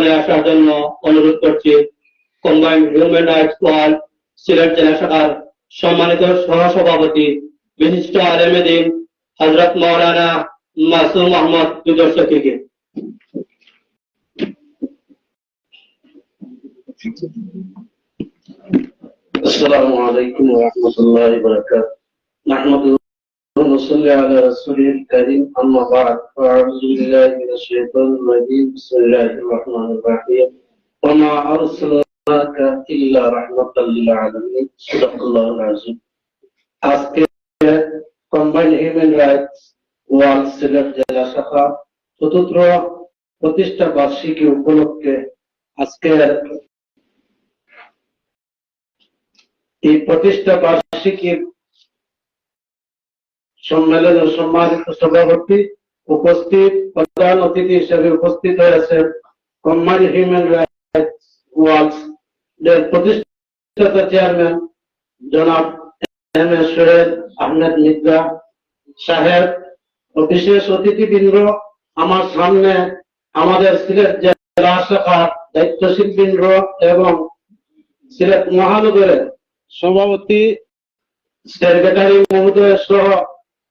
আসার জন্য অনুরোধ করছি combined human rights world Sylhet জেলা শাখার সম্মানিত সহসভাপতি বিশিষ্ট আলেমেদিন হজরত মৌলানা মাসুম আহমদ দুদর সখীকে السلام عليكم ورحمة الله وبركاته نحمده ونصلي على رسوله الكريم أما بعد فأعوذ بالله من الشيطان الرجيم بسم الله الرحمن الرحيم وما أرسلناك إلا رحمة للعالمين صدق الله العظيم আজকে combined human rights world Sylhet জেলা শাখা চতুর্থ প্রতিষ্ঠা বার্ষিকী উপলক্ষে আজকে এই প্রতিষ্ঠা বার্ষিকীর সম্মেলনের সম্মানিত সভাপতি উপস্থিত প্রধান অতিথি হিসেবে উপস্থিত হয়েছেন কম্বাইন্ড হিউম্যান রাইটস ওয়ার্লস এর প্রতিষ্ঠাতা চেয়ারম্যান জনাব এম এ সোহেল আহমেদ মিত্রা সাহেব ও বিশেষ অতিথিবৃন্দ, আমার সামনে আমাদের সিলেট জেলা শাখার দায়িত্বশীল বৃন্দ এবং সিলেট মহানগরের সভাপতি, সেক্রেটারি মহোদয় সহ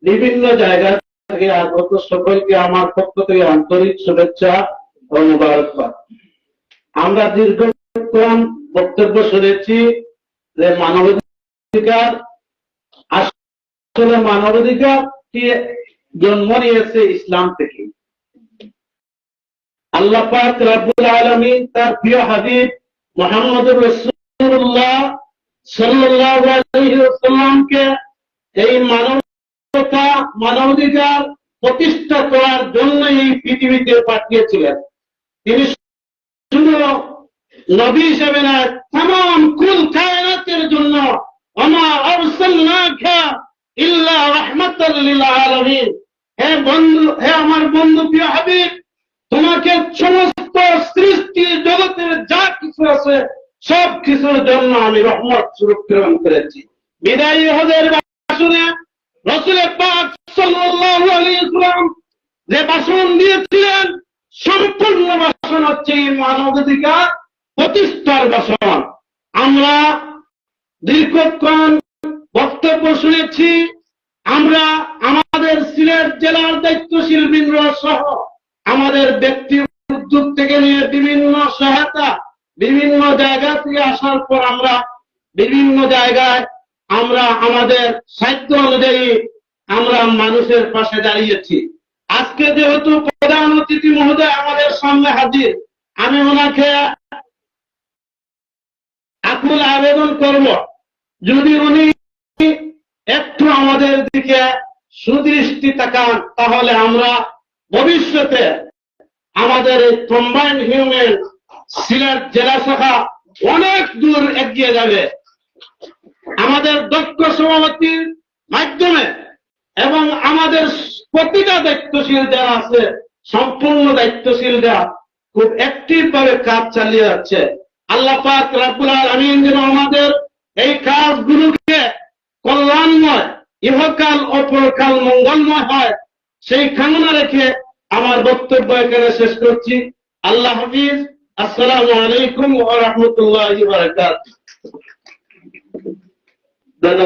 বিভিন্ন জায়গা থেকে আগত সকলকে আমার পক্ষ থেকে আন্তরিক শুভেচ্ছা ও মুবারকবাদ। আমরা দীর্ঘক্ষণ বক্তব্য শুনেছি যে মানবাধিকার, আসলে মানবাধিকার কি জন্ম নিয়েছে ইসলাম থেকে? আল্লাহ পাক রাব্বুল আলামিন তার প্রিয় হাবিব মুহাম্মদুর রাসূলুল্লাহ সাল্লাল্লাহু আলাইহি এই মানবতা মানবাধিকার প্রতিষ্ঠা করার জন্য এই পৃথিবীতে পাঠিয়েছিলেন। তিনি শুধু নবী হিসেবে না তাম কুল কায়নাতের জন্য আমা আরসালনাকা ইল্লা রাহমাতাল লিল হে বন্ধু, হে আমার বন্ধু প্রিয় হাবিব, তোমাকে সমস্ত সৃষ্টি জগতের যা কিছু আছে সব কিছুর জন্য আমি রহমত প্রেরণ করেছি। বিদায়ী হজের ভাষণে রসুলের যে ভাষণ দিয়েছিলেন, সম্পূর্ণ ভাষণ হচ্ছে মানবাধিকার প্রতিষ্ঠার ভাষণ। আমরা দীর্ঘক্ষণ বক্তব্য শুনেছি, আমরা আমাদের সিলেট জেলার দায়িত্বশীল বৃন্দ সহ আমাদের ব্যক্তি উদ্যোগ থেকে নিয়ে বিভিন্ন সহায়তা, বিভিন্ন জায়গা থেকে আসার পর আমরা বিভিন্ন জায়গায় আমরা আমাদের সাহিত্য অনুযায়ী আমরা মানুষের পাশে দাঁড়িয়েছি। আজকে যেহেতু প্রধান অতিথি মহোদয় আমাদের সামনে হাজির, আমি ওনাকে আকুল আবেদন করব। যদি উনি একটু আমাদের দিকে সুদৃষ্টি তাকান, তাহলে আমরা ভবিষ্যতে আমাদের এই কম্বাইন্ড হিউম্যান সিলেট জেলা শাখা অনেক দূর এগিয়ে যাবে। আমাদের দক্ষ সভাপতির মাধ্যমে এবং আমাদের প্রতিটা দায়িত্বশীল যারা আছে, সম্পূর্ণ দায়িত্বশীল যারা, খুব অ্যাক্টিভ ভাবে কাজ চালিয়ে যাচ্ছে। আল্লাহ পাক রাব্বুল আলামিন যেন আমাদের এই কাজগুলোকে কল্যাণময়, ইহকাল ও পরকাল মঙ্গলময় হয়, সেই কামনা রেখে আমার বক্তব্য এখানে শেষ করছি। আল্লাহ হাফিজ, আসসালামু আলাইকুম ওয়া রাহমাতুল্লাহি Ben de